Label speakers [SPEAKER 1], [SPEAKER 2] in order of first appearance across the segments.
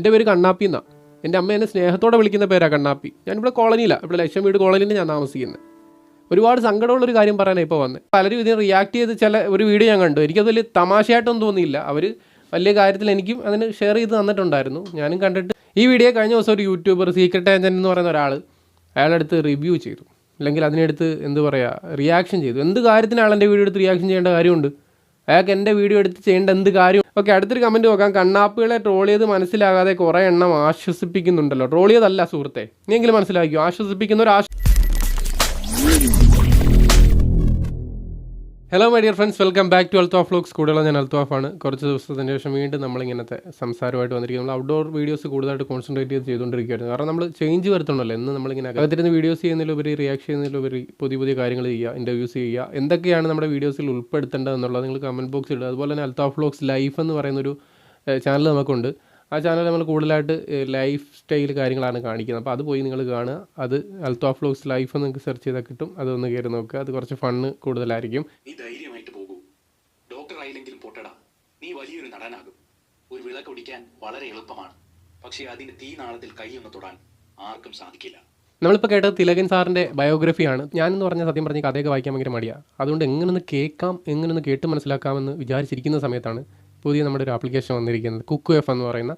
[SPEAKER 1] എന്റെ പേര് കണ്ണാപ്പി എന്നാണ് എന്റെ അമ്മ എന്നെ സ്നേഹത്തോടെ വിളിക്കുന്ന പേരാണ് കണ്ണാപ്പി. ഞാൻ ഞാനിവിടെ കോളനിയിലാണ് ഇവിടെ ലക്ഷം വീട് കോളനിയിൽ ഞാൻ താമസിക്കുന്നത് ഒരുപാട് സങ്കടമുള്ളൊരു കാര്യം പറയാനാണ് ഇപ്പോൾ വന്നത് പലരും ഇതിന് റിയാക്ട് ചെയ്ത് ചില ഒരു വീഡിയോ ഞാൻ കണ്ടു. എനിക്കത് വലിയ തമാശയായിട്ടൊന്നും തോന്നിയില്ല. അവർ വലിയ കാര്യത്തിൽ എനിക്കും അതിന് ഷെയർ ചെയ്ത് തന്നിട്ടുണ്ടായിരുന്നു. ഞാനും കണ്ടിട്ട് ഈ വീഡിയോ കഴിഞ്ഞ ദിവസം ഒരു യൂട്യൂബർ സീക്രട്ട് ഏജന്റ് എന്ന് പറയുന്ന ഒരാൾ അയാളെടുത്ത് റിവ്യൂ ചെയ്തു. അല്ലെങ്കിൽ അതിനെടുത്ത് എന്ത് പറയുക റിയാക്ഷൻ ചെയ്തു. എന്ത് കാര്യത്തിനാണ് എന്റെ വീഡിയോ എടുത്ത് റിയാക്ഷൻ ചെയ്യേണ്ട കാര്യമുണ്ട്? അയാൾക്ക് എന്റെ വീഡിയോ എടുത്ത് ചെയ്യേണ്ട എന്ത് കാര്യം? ഓക്കെ അടുത്തൊരു കമന്റ് നോക്കാം. കണ്ണാപ്പുകളെ ട്രോൾ ചെയ്ത് മനസ്സിലാകാതെ കുറേ എണ്ണം ആശ്വസിപ്പിക്കുന്നുണ്ടല്ലോ. ട്രോൾ ചെയ്തല്ല സുഹൃത്തെ. നീ എങ്കിലും മനസ്സിലാക്കിയോ ഒരു ആശ്വ hello my dear friends welcome back to Alto folks കൂടുതലുള്ള ഞാൻ അൽത്തോ ആണ്. കുറച്ച് ദിവസത്തിന് ശേഷം വീണ്ടും നമ്മളിങ്ങനത്തെ സംസാരമായിട്ട് വന്നിരിക്കും നമ്മൾ ഔട്ട്ഡോർ വീഡിയോസ് കൂടുതലായിട്ട് കോൺസെൻട്രേറ്റ് ചെയ്ത് ചെയ്തുകൊണ്ടിരിക്കുകയായിരുന്നു. കാരണം നമ്മൾ ചേഞ്ച് വരുത്തണമല്ലോ. എന്ന് നമ്മളിങ്ങനെ അകത്തിരുന്ന് വീഡിയോസ് ചെയ്യുന്നതിലുപരി റിയാക്ഷൻ ചെയ്യുന്നതിലുപരി പുതിയ പുതിയ കാര്യങ്ങൾ ചെയ്യുക ഇന്റർവ്യൂസ് ചെയ്യുക എന്തൊക്കെയാണ് നമ്മുടെ വീഡിയോസിൽ ഉൾപ്പെടുത്തേണ്ടതെന്നുള്ളത് നിങ്ങൾ കമന്റ് ബോക്സിൽ ഇടുക. അതുപോലെ തന്നെ അൽത്തോ ഫ്ലോക്സ് ലൈഫ് എന്ന് പറയുന്നൊരു ചാനൽ നമുക്കുണ്ട്. ആ ചാനൽ നമ്മൾ കൂടുതലായിട്ട് ലൈഫ് സ്റ്റൈൽ കാര്യങ്ങളാണ് കാണിക്കുന്നത്. അപ്പോൾ അത് പോയി നിങ്ങൾ കാണുക. അത് അൽത്തോ ഫ്ലോക്സ് ലൈഫ് നിങ്ങൾക്ക് സെർച്ച് ചെയ്താൽ കിട്ടും. അതൊന്ന് കയറി നോക്കുക. അത് കുറച്ച് ഫണ്ണ് കൂടുതലായിരിക്കും.
[SPEAKER 2] നീ ധൈര്യമായിട്ട് പോകൂ. ഡോക്ടർ ആയില്ലെങ്കിലും പൊട്ടടാ. നീ വലിയൊരു നടനാകും. ഒരു വിളക്ക് ഒടിക്കാൻ വളരെ എളുപ്പമാണ്. പക്ഷേ അതിന്റെ തീനാളത്തിൽ കൈയൊന്ന് തൊടാൻ ആർക്കും സാധിക്കില്ല.
[SPEAKER 1] നമ്മളിപ്പോൾ കേട്ടത് തിലകൻ സാറിന്റെ ബയോഗ്രഫിയാണ് ഞാനെന്ന് പറഞ്ഞ സത്യം പറഞ്ഞ കഥയൊക്കെ വായിക്കാൻ ഭയങ്കര മടിയാണ് അതുകൊണ്ട് എങ്ങനെയൊന്ന് കേൾക്കാം എങ്ങനെയൊന്ന് കേട്ട് മനസ്സിലാക്കാമെന്ന് വിചാരിച്ചിരിക്കുന്ന സമയത്താണ് പുതിയ നമ്മുടെ ഒരു ആപ്ലിക്കേഷൻ വന്നിരിക്കുന്നത് കുക്ക് എഫ് എന്ന് പറയുന്ന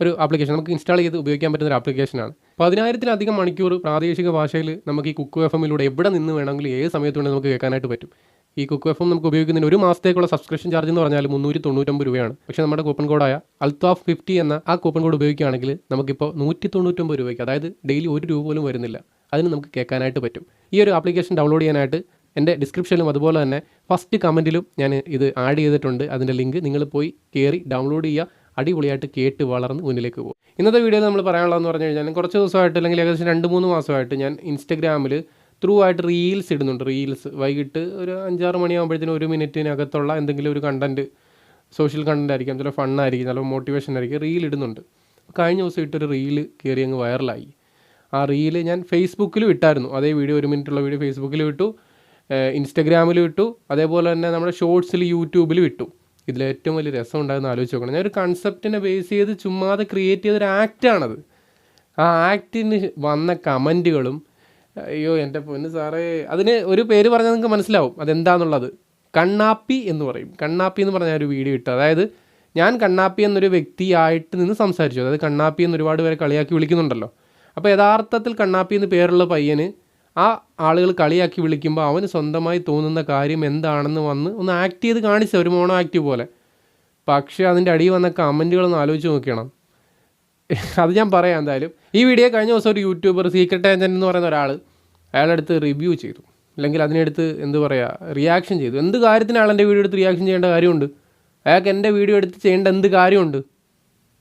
[SPEAKER 1] ഒരു ആപ്ലിക്കേഷൻ നമുക്ക് ഇൻസ്റ്റാൾ ചെയ്ത് ഉപയോഗിക്കാൻ പറ്റുന്ന ഒരു ആപ്ലിക്കേഷനാണ് പതിനായിരത്തിലധികം മണിക്കൂർ പ്രാദേശിക ഭാഷയിൽ നമുക്ക് ഈ കുക്ക് എഫ് എമ്മിലൂടെ എവിടെ നിന്ന് വേണമെങ്കിലും ഏത് സമയത്ത് വേണമെങ്കിലും നമുക്ക് കേൾക്കാനായിട്ട് പറ്റും. ഈ കുക്ക് എഫ് എം നമുക്ക് ഉപയോഗിക്കുന്നതിന് ഒരു മാസത്തേക്കുള്ള സബ്സ്ക്രിപ്ഷൻ ചാർജ് എന്ന് പറഞ്ഞാൽ മുന്നൂറ്റി തൊണ്ണൂറ്റൊമ്പത് രൂപയാണ്. പക്ഷേ നമ്മുടെ കൂപ്പൺ കോഡായ അൽത്താഫ് ഫിഫ്റ്റി എന്ന ആ കൂപ്പൺ കോഡ് ഉപയോഗിക്കുകയാണെങ്കിൽ നമുക്കിപ്പോൾ നൂറ്റി തൊണ്ണൂറ്റൊമ്പത് രൂപയ്ക്ക് അതായത് ഡെയിലി ഒരു രൂപ പോലും വരുന്നില്ല. അതിന് നമുക്ക് കേൾക്കാനായിട്ട് പറ്റും. ഈ ഒരു ആപ്ലിക്കേഷൻ ഡൗൺലോഡ് ചെയ്യാനായിട്ട് എന്റെ ഡിസ്ക്രിപ്ഷനിലും അതുപോലെ തന്നെ ഫസ്റ്റ് കമന്റിലും ഞാൻ ഇത് ആഡ് ചെയ്തിട്ടുണ്ട്. അതിന്റെ ലിങ്ക് നിങ്ങൾ പോയി കയറി ഡൗൺലോഡ് ചെയ്യുക. അടിപൊളിയായിട്ട് കേട്ട് വളർന്ന് മുന്നിലേക്ക് പോകും. ഇന്നത്തെ വീഡിയോയിൽ നമ്മൾ പറയാനുള്ളതെന്ന് പറഞ്ഞു കഴിഞ്ഞാൽ കുറച്ച് ദിവസമായിട്ട് അല്ലെങ്കിൽ ഏകദേശം രണ്ട് മൂന്ന് മാസമായിട്ട് ഞാൻ ഇൻസ്റ്റഗ്രാമിൽ ത്രൂ ആയിട്ട് റീൽസ് ഇടുന്നുണ്ട്. റീൽസ് വൈകിട്ട് ഒരു അഞ്ചാറ് മണിയാകുമ്പോഴത്തേനും ഒരു മിനിറ്റിനകത്തുള്ള എന്തെങ്കിലും ഒരു കണ്ടന്റ് സോഷ്യൽ കണ്ടന്റ് ആയിരിക്കും. ചില ഫണ്ണായിരിക്കും ചില മോട്ടിവേഷൻ ആയിരിക്കും. റീൽ ഇടുന്നുണ്ട്. കഴിഞ്ഞ ദിവസം ഇട്ടൊരു റീൽ കയറി അങ്ങ് വൈറലായി ആ റീൽ ഞാൻ ഫേസ്ബുക്കിലും ഇട്ടായിരുന്നു. അതേ വീഡിയോ ഒരു മിനിറ്റുള്ള വീഡിയോ ഫേസ്ബുക്കിലും ഇട്ടു. ഇൻസ്റ്റഗ്രാമിലും ഇട്ടു. അതേപോലെ തന്നെ നമ്മുടെ ഷോർട്സിൽ യൂട്യൂബിലും വിട്ടു ഇതിൽ ഏറ്റവും വലിയ രസം ഉണ്ടാകുന്ന ആലോചിച്ച് നോക്കണം. ഞാൻ ഒരു കൺസെപ്റ്റിനെ ബേസ് ചെയ്ത് ചുമ്മാതെ ക്രിയേറ്റ് ചെയ്തൊരു ആക്റ്റാണത് ആ ആക്റ്റിന് വന്ന കമന്റുകളും അയ്യോ എന്റെ പൊന്ന് സാറേ. അതിന് ഒരു പേര് പറഞ്ഞാൽ നിങ്ങൾക്ക് മനസ്സിലാവും. അതെന്താണെന്നുള്ളത് കണ്ണാപ്പി എന്ന് പറയും. കണ്ണാപ്പി എന്ന് പറഞ്ഞ ഒരു വീഡിയോ ഇട്ടു. അതായത് ഞാൻ കണ്ണാപ്പി എന്നൊരു വ്യക്തിയായിട്ട് നിന്ന് സംസാരിച്ചു. അതായത് കണ്ണാപ്പി എന്ന് ഒരുപാട് പേരെ കളിയാക്കി വിളിക്കുന്നുണ്ടല്ലോ. അപ്പോൾ യഥാർത്ഥത്തിൽ കണ്ണാപ്പി എന്ന് പേരുള്ള പയ്യന് ആ ആളുകൾ കളിയാക്കി വിളിക്കുമ്പോൾ അവന് സ്വന്തമായി തോന്നുന്ന കാര്യം എന്താണെന്ന് വന്ന് ഒന്ന് ആക്ട് ചെയ്ത് കാണിച്ച ഒരു മോണോ ആക്ട് പോലെ. പക്ഷേ അതിന്റെ അടിയിൽ വന്ന കമന്റുകളൊന്ന് ആലോചിച്ച് നോക്കണം അത് ഞാൻ പറയാം എന്തായാലും. ഈ വീഡിയോ കഴിഞ്ഞ ദിവസം ഒരു യൂട്യൂബർ സീക്രട്ട് ഏജന്റ് എന്ന് പറയുന്ന ഒരാൾ അയാളെടുത്ത് റിവ്യൂ ചെയ്തു. അല്ലെങ്കിൽ അതിനടുത്ത് എന്ത് പറയുക റിയാക്ഷൻ ചെയ്തു. എന്ത് കാര്യത്തിന് അയാൾ എന്റെ വീഡിയോ എടുത്ത് റിയാക്ഷൻ ചെയ്യേണ്ട കാര്യമുണ്ട്? അയാൾക്ക് എന്റെ വീഡിയോ എടുത്ത് ചെയ്യേണ്ട എന്ത് കാര്യമുണ്ട്?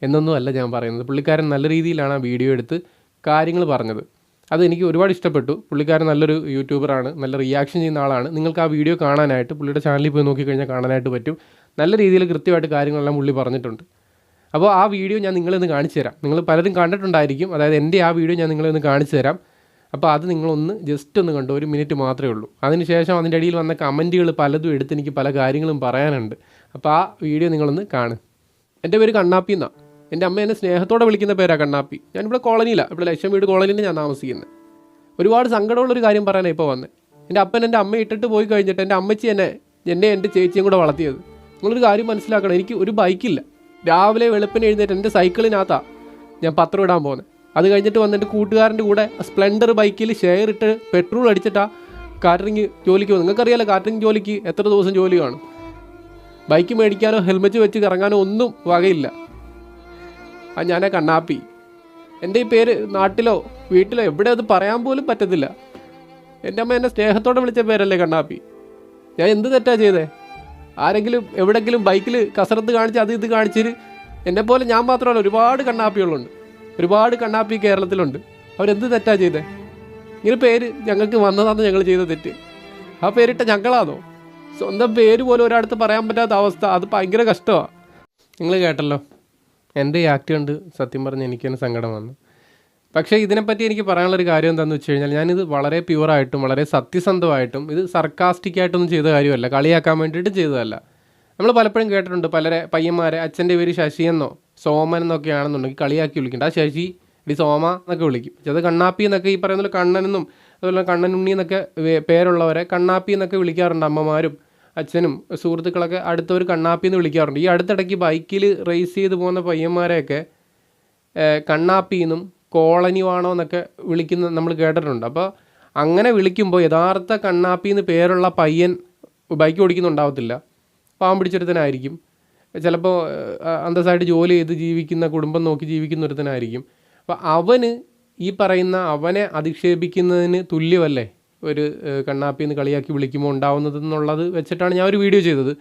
[SPEAKER 1] എന്നൊന്നും അല്ല ഞാൻ പറയുന്നത്. പുള്ളിക്കാരൻ നല്ല രീതിയിലാണ് ആ വീഡിയോ എടുത്ത് കാര്യങ്ങൾ പറഞ്ഞത്. അത് എനിക്ക് ഒരുപാട് ഇഷ്ടപ്പെട്ടു. പുള്ളിക്കാരൻ നല്ലൊരു യൂട്യൂബറാണ് നല്ല റിയാക്ഷൻ ചെയ്യുന്ന ആളാണ്. നിങ്ങൾക്ക് ആ വീഡിയോ കാണാനായിട്ട് പുള്ളിയുടെ ചാനലിൽ പോയി നോക്കിക്കഴിഞ്ഞാൽ കാണാനായിട്ട് പറ്റും. നല്ല രീതിയിൽ കൃത്യമായിട്ട് കാര്യങ്ങളെല്ലാം പുള്ളി പറഞ്ഞിട്ടുണ്ട്. അപ്പോൾ ആ വീഡിയോ ഞാൻ നിങ്ങളിന്ന് കാണിച്ചു തരാം. നിങ്ങൾ പലരും കണ്ടിട്ടുണ്ടായിരിക്കും. അതായത് എന്റെ ആ വീഡിയോ ഞാൻ നിങ്ങളിന്ന് കാണിച്ചു തരാം. അപ്പോൾ അത് നിങ്ങളൊന്ന് ജസ്റ്റ് ഒന്ന് കണ്ടു? ഒരു മിനിറ്റ് മാത്രമേ ഉള്ളൂ. അതിനുശേഷം അതിന്റെ ഇടയിൽ വന്ന കമന്റുകൾ പലതും എടുത്ത് എനിക്ക് പല കാര്യങ്ങളും പറയാനുണ്ട്. അപ്പോൾ ആ വീഡിയോ നിങ്ങളൊന്ന് കാണും എന്റെ പേര് കണ്ണാപ്പി എന്നാണ്. എന്റെ അമ്മ എന്നെ സ്നേഹത്തോടെ വിളിക്കുന്ന പേരാ കണ്ണാപ്പി. ഞാനിവിടെ കോളനിയിലാണ് ഇവിടെ ലക്ഷം വീട് കോളനിയിൽ ഞാൻ താമസിക്കുന്നത് ഒരുപാട് സങ്കടമുള്ളൊരു കാര്യം പറയാനാണ് ഇപ്പോൾ വന്നത് എന്റെ അപ്പൻ എന്റെ അമ്മ ഇട്ടിട്ട് പോയി കഴിഞ്ഞിട്ട് എന്റെ അമ്മച്ചി എന്നെ എന്നെ എന്റെ ചേച്ചിയും കൂടെ വളർത്തിയത്. നിങ്ങളൊരു കാര്യം മനസ്സിലാക്കണം എനിക്ക് ഒരു ബൈക്കില്ല. രാവിലെ വെളുപ്പിന് എഴുന്നേറ്റ് എന്റെ സൈക്കിളിനകത്താണ് ഞാൻ പത്രം ഇടാൻ പോകുന്നത് അത് കഴിഞ്ഞിട്ട് വന്ന് എന്റെ കൂട്ടുകാരന്റെ കൂടെ സ്പ്ലെൻഡർ ബൈക്കിൽ ഷെയർ ഇട്ട് പെട്രോൾ അടിച്ചിട്ടാ കാറ്ററിങ് ജോലിക്ക് പോകുന്നത് നിങ്ങൾക്കറിയാലോ കാറ്ററിങ് ജോലിക്ക് എത്ര ദിവസം ജോലി കാണും? ബൈക്ക് മേടിക്കാനോ ഹെൽമെറ്റ് വെച്ച് കറങ്ങാനോ ഒന്നും വകയില്ല. ആ ഞാനാ കണ്ണാപ്പി. എന്റെ ഈ പേര് നാട്ടിലോ വീട്ടിലോ എവിടെ അത് പറയാൻ പോലും പറ്റത്തില്ല. എന്റെ അമ്മ എന്നെ സ്നേഹത്തോടെ വിളിച്ച പേരല്ലേ കണ്ണാപ്പി. ഞാൻ എന്ത് തെറ്റാ ചെയ്തേ? ആരെങ്കിലും എവിടെങ്കിലും ബൈക്കിൽ കസരത്ത് കാണിച്ച് അത് ഇത് കാണിച്ചിട്ട് എന്നെ പോലെ ഞാൻ മാത്രമല്ല ഒരുപാട് കണ്ണാപ്പികളുണ്ട്. ഒരുപാട് കണ്ണാപ്പി കേരളത്തിലുണ്ട്. അവരെന്ത് തെറ്റാ ചെയ്തേ? ഇങ്ങനെ പേര് ഞങ്ങൾക്ക് വന്നതാണ് ഞങ്ങൾ ചെയ്ത തെറ്റ്. ആ പേരിട്ട ഞങ്ങളാണോ സ്വന്തം പേര് പോലും ഒരാടുത്ത് പറയാൻ പറ്റാത്ത അവസ്ഥ. അത് ഭയങ്കര കഷ്ടമാണ് നിങ്ങൾ കേട്ടല്ലോ. എന്റെ ഈ ആക്ട് കണ്ട് സത്യം പറഞ്ഞ് എനിക്ക് തന്നെ സങ്കടം വന്നു. പക്ഷേ ഇതിനെപ്പറ്റി എനിക്ക് പറയാനുള്ളൊരു കാര്യം എന്താണെന്ന് വെച്ച് കഴിഞ്ഞാൽ ഞാനിത് വളരെ പ്യുവറായിട്ടും വളരെ സത്യസന്ധമായിട്ടും ഇത് സർക്കാസ്റ്റിക്കായിട്ടൊന്നും ചെയ്ത കാര്യമല്ല. കളിയാക്കാൻ വേണ്ടിയിട്ട് ചെയ്തതല്ല. നമ്മൾ പലപ്പോഴും കേട്ടിട്ടുണ്ട് പലരെ പയ്യന്മാരെ അച്ഛന്റെ പേര് ശശി എന്നോ സോമൻ എന്നൊക്കെ ആണെന്നുണ്ടെങ്കിൽ കളിയാക്കി വിളിക്കണ്ട ആ ശശി ഡി സോമ എന്നൊക്കെ വിളിക്കും. അത് കണ്ണാപ്പി എന്നൊക്കെ ഈ പറയുന്ന കണ്ണനെന്നും അതുപോലെ കണ്ണനുണ്ണി എന്നൊക്കെ പേരുള്ളവരെ കണ്ണാപ്പി എന്നൊക്കെ വിളിക്കാറുണ്ട് അമ്മമാരും. അച്ഛനും സുഹൃത്തുക്കളൊക്കെ അടുത്തവർ കണ്ണാപ്പി എന്ന് വിളിക്കാറുണ്ട്. ഈ അടുത്തിടയ്ക്ക് ബൈക്കിൽ റേസ് ചെയ്ത് പോകുന്ന പയ്യന്മാരെയൊക്കെ കണ്ണാപ്പി എന്നും കോളനി വാണോ എന്നൊക്കെ വിളിക്കുന്ന നമ്മൾ കേട്ടിട്ടുണ്ട്. അപ്പോൾ അങ്ങനെ വിളിക്കുമ്പോൾ യഥാർത്ഥ കണ്ണാപ്പി എന്ന് പേരുള്ള പയ്യൻ ബൈക്ക് ഓടിക്കുന്നുണ്ടാവത്തില്ല. പാവം പിടിച്ചൊരുത്തനായിരിക്കും. ചിലപ്പോൾ അന്തസ്സായിട്ട് ജോലി ചെയ്ത് ജീവിക്കുന്ന കുടുംബം നോക്കി ജീവിക്കുന്ന ഒരുത്തനായിരിക്കും അപ്പോൾ അവന് ഈ പറയുന്ന അവനെ അധിക്ഷേപിക്കുന്നതിന് തുല്യമല്ലേ? ഒരു കണ്ണാപ്പി എന്ന് കളിയാക്കി വിളിക്കുമ്പോൾ ഉണ്ടാവുന്നത് എന്നുള്ളത് വെച്ചിട്ടാണ് ഞാൻ ഒരു വീഡിയോ ചെയ്തത്.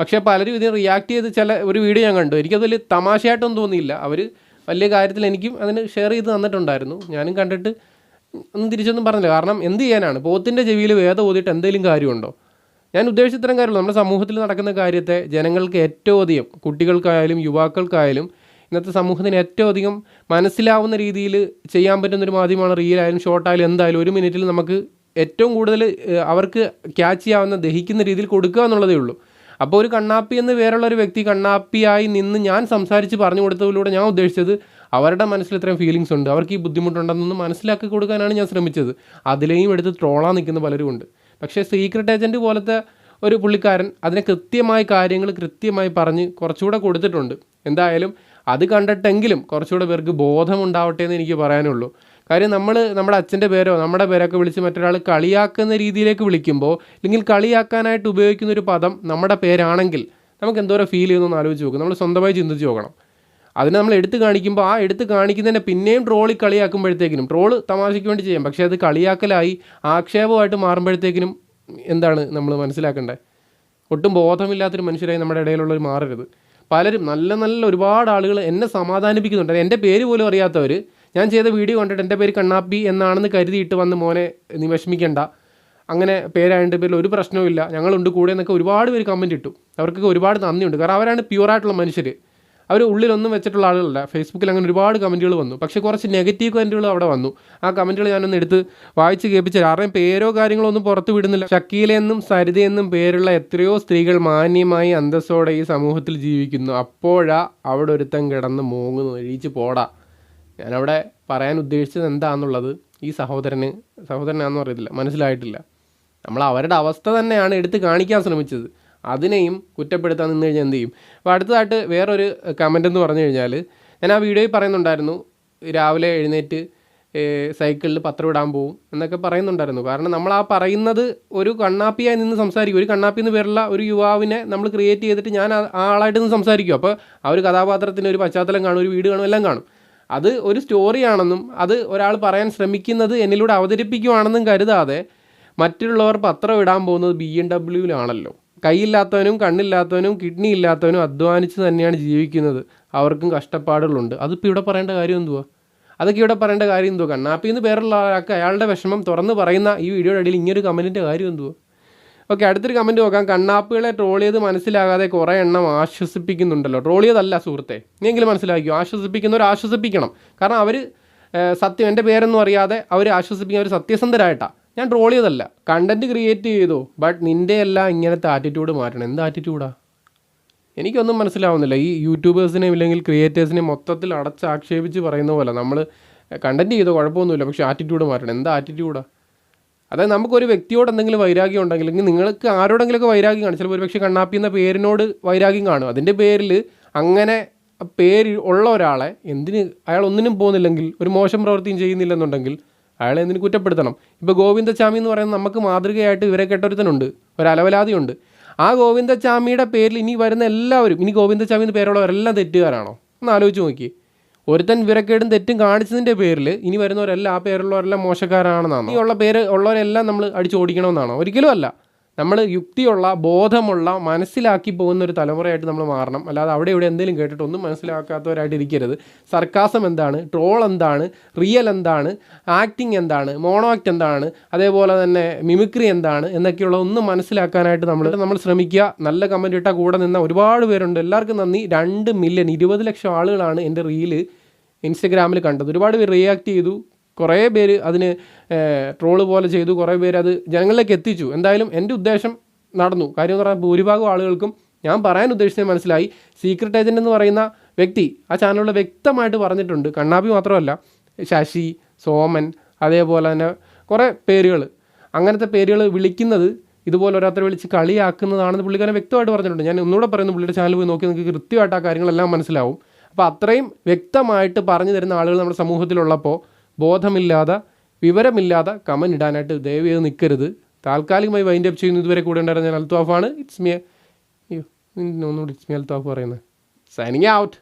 [SPEAKER 1] പക്ഷേ പലരും ഇതിന് റിയാക്ട് ചെയ്ത് ചില ഒരു വീഡിയോ ഞാൻ കണ്ടു. എനിക്കത് വലിയ തമാശയായിട്ടൊന്നും തോന്നിയില്ല. അവർ വലിയ കാര്യത്തിൽ എനിക്കും അതിന് ഷെയർ ചെയ്ത് തന്നിട്ടുണ്ടായിരുന്നു. ഞാനും കണ്ടിട്ട് ഒന്നും തിരിച്ചൊന്നും പറഞ്ഞില്ല. കാരണം എന്ത് ചെയ്യാനാണ്? പോത്തിന്റെ ചെവിയിൽ വേദം ഓതിയിട്ട് എന്തെങ്കിലും കാര്യമുണ്ടോ? ഞാൻ ഉദ്ദേശിച്ച ഇത്തരം കാര്യമുള്ളൂ. നമ്മുടെ സമൂഹത്തിൽ നടക്കുന്ന കാര്യത്തെ ജനങ്ങൾക്ക് ഏറ്റവും അധികം കുട്ടികൾക്കായാലും യുവാക്കൾക്കായാലും ഇന്നത്തെ സമൂഹത്തിന് ഏറ്റവും അധികം മനസ്സിലാവുന്ന രീതിയിൽ ചെയ്യാൻ പറ്റുന്ന ഒരു മാധ്യമമാണ് റീലായാലും ഷോർട്ടായാലും എന്തായാലും ഒരു മിനിറ്റിൽ നമുക്ക് ഏറ്റവും കൂടുതൽ അവർക്ക് ക്യാച്ച് ചെയ്യാവുന്ന ദഹിക്കുന്ന രീതിയിൽ കൊടുക്കുക എന്നുള്ളതേ ഉള്ളൂ. അപ്പോൾ ഒരു കണ്ണാപ്പി എന്ന് പേരുള്ള ഒരു വ്യക്തി കണ്ണാപ്പിയായി നിന്ന് ഞാൻ സംസാരിച്ച് പറഞ്ഞു കൊടുത്തതിലൂടെ ഞാൻ ഉദ്ദേശിച്ചത് അവരുടെ മനസ്സിൽ ഇത്രയും ഫീലിങ്സ് ഉണ്ട്. അവർക്ക് ഈ ബുദ്ധിമുട്ടുണ്ടെന്നൊന്ന് മനസ്സിലാക്കി കൊടുക്കാനാണ് ഞാൻ ശ്രമിച്ചത്. അതിലെയും എടുത്ത് ട്രോളാൻ നിൽക്കുന്ന പലരും ഉണ്ട്. പക്ഷേ സീക്രട്ട് ഏജന്റ് പോലത്തെ ഒരു പുള്ളിക്കാരൻ അതിനെ കൃത്യമായ കാര്യങ്ങൾ കൃത്യമായി പറഞ്ഞ് കുറച്ചുകൂടെ കൊടുത്തിട്ടുണ്ട്. എന്തായാലും അത് കണ്ടിട്ടെങ്കിലും കുറച്ചുകൂടെ പേർക്ക് ബോധമുണ്ടാവട്ടെ എന്ന് എനിക്ക് പറയാനുള്ളൂ. കാര്യം നമ്മൾ നമ്മുടെ അച്ഛന്റെ പേരോ നമ്മുടെ പേരൊക്കെ വിളിച്ച് മറ്റൊരാൾ കളിയാക്കുന്ന രീതിയിലേക്ക് വിളിക്കുമ്പോൾ അല്ലെങ്കിൽ കളിയാക്കാനായിട്ട് ഉപയോഗിക്കുന്ന ഒരു പദം നമ്മുടെ പേരാണെങ്കിൽ നമുക്ക് എന്തോരം ഫീൽ ചെയ്യുന്നു ആലോചിച്ച് നോക്കും. നമ്മൾ സ്വന്തമായി ചിന്തിച്ച് നോക്കണം. അതിനെ നമ്മൾ എടുത്ത് കാണിക്കുമ്പോൾ ആ എടുത്ത് കാണിക്കുന്നതിനെ പിന്നെയും ട്രോളി കളിയാക്കുമ്പോഴത്തേക്കിനും ട്രോൾ തമാശയ്ക്ക് വേണ്ടി ചെയ്യാം. പക്ഷേ അത് കളിയാക്കലായി ആക്ഷേപമായിട്ട് മാറുമ്പോഴത്തേക്കിനും എന്താണ് നമ്മൾ മനസ്സിലാക്കേണ്ടത്? ഒട്ടും ബോധമില്ലാത്തൊരു മനുഷ്യരായി നമ്മുടെ ഇടയിലുള്ളവർ മാറരുത്. പലരും നല്ല നല്ല ഒരുപാട് ആളുകൾ എന്നെ സമാധാനിപ്പിക്കുന്നുണ്ട്. എന്റെ പേര് പോലും അറിയാത്തവർ ഞാൻ ചെയ്ത വീഡിയോ കണ്ടിട്ട് എന്റെ പേര് കണ്ണാപ്പി എന്നാണെന്ന് കരുതിയിട്ട് വന്ന് മോനെ നീ വിഷമിക്കണ്ട. അങ്ങനെ പേരായതിന്റെ പേരിൽ ഒരു പ്രശ്നവുമില്ല ഞങ്ങളുണ്ട് കൂടെ എന്നൊക്കെ ഒരുപാട് പേര് കമന്റ് ഇട്ടു. അവർക്കൊക്കെ ഒരുപാട് നന്ദിയുണ്ട്. കാരണം അവരാണ് പ്യുവറായിട്ടുള്ള മനുഷ്യർ അവർ ഉള്ളിലൊന്നും വെച്ചിട്ടുള്ള ആളുകളല്ല. ഫേസ്ബുക്കിൽ അങ്ങനെ ഒരുപാട് കമന്റുകൾ വന്നു. പക്ഷേ കുറച്ച് നെഗറ്റീവ് കമന്റുകൾ അവിടെ വന്നു. ആ കമന്റുകൾ ഞാനൊന്ന് എടുത്ത് വായിച്ച് കേൾപ്പിച്ചു ആരുടെയും പേരോ കാര്യങ്ങളോ ഒന്നും പുറത്ത് വിടുന്നില്ല. ഷക്കീലെന്നും സരിതയെന്നും പേരുള്ള എത്രയോ സ്ത്രീകൾ മാന്യമായി അന്തസ്സോടെ ഈ സമൂഹത്തിൽ ജീവിക്കുന്നു. അപ്പോഴാ അവിടെ ഒരുത്തൻ കിടന്ന് മൂങ്ങുന്നു എഴുതിച്ച് പോടാ. ഞാനവിടെ പറയാൻ ഉദ്ദേശിച്ചത് എന്താണെന്നുള്ളത് ഈ സഹോദരന് സഹോദരനാണെന്ന് അറിയത്തില്ല മനസ്സിലായിട്ടില്ല. നമ്മൾ അവരുടെ അവസ്ഥ തന്നെയാണ് എടുത്ത് കാണിക്കാൻ ശ്രമിച്ചത്. അതിനെയും കുറ്റപ്പെടുത്താൻ നിന്ന് കഴിഞ്ഞാൽ എന്ത് ചെയ്യും? അപ്പോൾ അടുത്തതായിട്ട് വേറൊരു കമന്റ് എന്ന് പറഞ്ഞു കഴിഞ്ഞാൽ ഞാൻ ആ വീഡിയോയിൽ പറയുന്നുണ്ടായിരുന്നു രാവിലെ എഴുന്നേറ്റ് സൈക്കിളിൽ പത്രം ഇടാൻ പോവും എന്നൊക്കെ പറയുന്നുണ്ടായിരുന്നു. കാരണം നമ്മൾ ആ പറയുന്നത് ഒരു കണ്ണാപ്പിയായി നിന്ന് സംസാരിക്കും. ഒരു കണ്ണാപ്പി എന്ന് പേരുള്ള ഒരു യുവാവിനെ നമ്മൾ ക്രിയേറ്റ് ചെയ്തിട്ട് ഞാൻ ആ ആളായിട്ട് നിന്ന് സംസാരിക്കും. അപ്പോൾ ആ ഒരു കഥാപാത്രത്തിന് ഒരു പശ്ചാത്തലം കാണും ഒരു വീട് കാണും എല്ലാം കാണും. അത് ഒരു സ്റ്റോറിയാണെന്നും അത് ഒരാൾ പറയാൻ ശ്രമിക്കുന്നത് എന്നിലൂടെ അവതരിപ്പിക്കുവാണെന്നും കരുതാതെ മറ്റുള്ളവർ പത്രം ഇടാൻ പോകുന്നത് ബി എം ഡബ്ല്യുവിലാണല്ലോ. കൈയില്ലാത്തവനും കണ്ണില്ലാത്തവനും കിഡ്നി ഇല്ലാത്തവനും അധ്വാനിച്ച് തന്നെയാണ് ജീവിക്കുന്നത്. അവർക്കും കഷ്ടപ്പാടുകളുണ്ട്. അതിപ്പോൾ ഇവിടെ പറയേണ്ട കാര്യം എന്തുവാ? അതൊക്കെ ഇവിടെ പറയേണ്ട കാര്യം എന്തുവാ? കണ്ണാപ്പി എന്ന് പേരുള്ള ആൾക്ക് അയാളുടെ വിഷമം തുറന്ന് പറയുന്ന ഈ വീഡിയോയുടെ അടിയിൽ ഇങ്ങനൊരു കമന്റിന്റെ കാര്യം എന്തുവാ? ഓക്കെ അടുത്തൊരു കമന്റ് നോക്കാം. കണ്ണാപ്പുകളെ ട്രോൾ ചെയ്ത് മനസ്സിലാകാതെ കുറേ എണ്ണം ആശ്വസിപ്പിക്കുന്നുണ്ടല്ലോ. ട്രോൾ ചെയ്തല്ല സുഹൃത്തെ. നീയെങ്കിലും മനസ്സിലാക്കിയോ ആശ്വസിപ്പിക്കുന്നവർ ആശ്വസിപ്പിക്കണം. കാരണം അവർ സത്യം എന്റെ പേരൊന്നും അറിയാതെ അവർ ആശ്വസിപ്പിക്കുന്ന അവർ സത്യസന്ധരായിട്ടാണ് ഞാൻ ട്രോൾ ചെയ്തല്ല കണ്ടന്റ് ക്രിയേറ്റ് ചെയ്തു. ബട്ട് നിന്റെ എല്ലാം ഇങ്ങനത്തെ ആറ്റിറ്റ്യൂഡ് മാറ്റണം. എന്ത് ആറ്റിറ്റ്യൂഡാ എനിക്കൊന്നും മനസ്സിലാവുന്നില്ല. ഈ യൂട്യൂബേഴ്സിനെയും ഇല്ലെങ്കിൽ ക്രിയേറ്റേഴ്സിനെ മൊത്തത്തിൽ അടച്ചാക്ഷേപിച്ച് പറയുന്ന പോലെ നമ്മൾ കണ്ടന്റ് ചെയ്തോ? കുഴപ്പമൊന്നുമില്ല. പക്ഷേ ആറ്റിറ്റ്യൂഡ് മാറ്റണം. എന്താ ആറ്റിറ്റ്യൂഡാ അതായത് നമുക്കൊരു വ്യക്തിയോട് എന്തെങ്കിലും വൈരാഗ്യം ഉണ്ടെങ്കിൽ അല്ലെങ്കിൽ നിങ്ങൾക്ക് ആരോടെങ്കിലുമൊക്കെ വൈരാഗ്യം കാണും. ചിലപ്പോൾ ഒരുപക്ഷെ കണ്ണാപ്പി എന്ന പേരിനോട് വൈരാഗ്യം കാണും. അതിന്റെ പേരിൽ അങ്ങനെ പേര് ഉള്ള ഒരാളെ എന്തിന് അയാൾ ഒന്നിനും പോകുന്നില്ലെങ്കിൽ ഒരു മോശം പ്രവൃത്തിയും ചെയ്യുന്നില്ലെന്നുണ്ടെങ്കിൽ അയാളെ എന്തിനു കുറ്റപ്പെടുത്തണം? ഇപ്പോൾ ഗോവിന്ദച്ചാമി എന്ന് പറയുന്നത് നമുക്ക് മാതൃകയായിട്ട് ഇവരെ കേട്ടൊരുത്തനുണ്ട്. ഒരലവലാതിയുണ്ട് ആ ഗോവിന്ദച്ചാമിയുടെ പേരിൽ ഇനി വരുന്ന എല്ലാവരും ഇനി ഗോവിന്ദച്ചാമി എന്ന് പേരുള്ളവരെല്ലാം തെറ്റുകാരാണോ? ഒന്ന് ആലോചിച്ച് നോക്കി ഒരുത്തൻ വിവരക്കേടും തെറ്റും കാണിച്ചതിന്റെ പേരിൽ ഇനി വരുന്നവരെല്ലാം ആ പേരുള്ളവരെല്ലാം മോശക്കാരാണെന്നാണ്? ഈ ഉള്ള പേര് ഉള്ളവരെല്ലാം നമ്മൾ അടിച്ചോടിക്കണമെന്നാണോ? ഒരിക്കലും അല്ല. നമ്മൾ യുക്തിയുള്ള ബോധമുള്ള മനസ്സിലാക്കി പോകുന്ന ഒരു തലമുറയായിട്ട് നമ്മൾ മാറണം. അല്ലാതെ അവിടെ ഇവിടെ എന്തെങ്കിലും കേട്ടിട്ട് ഒന്നും മനസ്സിലാക്കാത്തവരായിട്ട് ഇരിക്കരുത് സർക്കാസം എന്താണ്? ട്രോൾ എന്താണ്? റിയൽ എന്താണ്? ആക്ടിങ് എന്താണ്? മോണോ ആക്ട് എന്താണ്? അതേപോലെ തന്നെ മിമിക്രി എന്താണ്? എന്നൊക്കെയുള്ള ഒന്നും മനസ്സിലാക്കാനായിട്ട് നമ്മൾ നമ്മൾ ശ്രമിക്കുക. നല്ല കമന്റ് ഇട്ടാൽ കൂടെ നിന്ന ഒരുപാട് പേരുണ്ട്. എല്ലാവർക്കും നന്ദി. രണ്ട് മില്യൺ ഇരുപത് ലക്ഷം ആളുകളാണ് എന്റെ റീൽ ഇൻസ്റ്റഗ്രാമിൽ കണ്ടത്. ഒരുപാട് പേര് റിയാക്ട് ചെയ്തു. കുറേ പേര് അതിന് ട്രോൾ പോലെ ചെയ്തു. കുറേ പേര് അത് ജനങ്ങളിലേക്ക് എത്തിച്ചു. എന്തായാലും എന്റെ ഉദ്ദേശം നടന്നു. കാര്യം എന്ന് പറഞ്ഞാൽ ഭൂരിഭാഗം ആളുകൾക്കും ഞാൻ പറയാൻ ഉദ്ദേശിച്ചത് മനസ്സിലായി. സീക്രട്ട് ഏജന്റ് എന്ന് പറയുന്ന വ്യക്തി ആ ചാനലിലൂടെ വ്യക്തമായിട്ട് പറഞ്ഞിട്ടുണ്ട്. കണ്ണാപ്പി മാത്രമല്ല ശശി സോമൻ അതേപോലെ തന്നെ കുറേ പേരുകൾ. അങ്ങനത്തെ പേരുകൾ വിളിക്കുന്നത് ഇതുപോലെ ഒരാത്ര വിളിച്ച് കളിയാക്കുന്നതാണെന്ന് പുള്ളിക്കാരൻ വ്യക്തമായിട്ട് പറഞ്ഞിട്ടുണ്ട്. ഞാൻ ഒന്നുകൂടെ പറയുന്നു പുള്ളിയുടെ ചാനൽ പോയി നോക്കി നിങ്ങൾക്ക് കൃത്യമായിട്ട് ആ കാര്യങ്ങളെല്ലാം മനസ്സിലാവും. അപ്പോൾ അത്രയും വ്യക്തമായിട്ട് പറഞ്ഞു തരുന്ന ആളുകൾ നമ്മുടെ സമൂഹത്തിലുള്ളപ്പോൾ ബോധമില്ലാതെ വിവരമില്ലാതെ കമന്റ് ഇടാനായിട്ട് ദയവ് ചെയ്ത് നിൽക്കരുത് താൽക്കാലികമായി വൈൻഡ് അപ്പ് ചെയ്യുന്നു ഇതുവരെ കൂടെ ഉണ്ടായിരുന്ന അൽത്താഫാണ് ഇറ്റ്സ് മി അയ്യോ ഒന്നുകൂടി ഇറ്റ്സ് മി അൽത്താഫ് പറയുന്നത് സൈനിങ് ഔട്ട്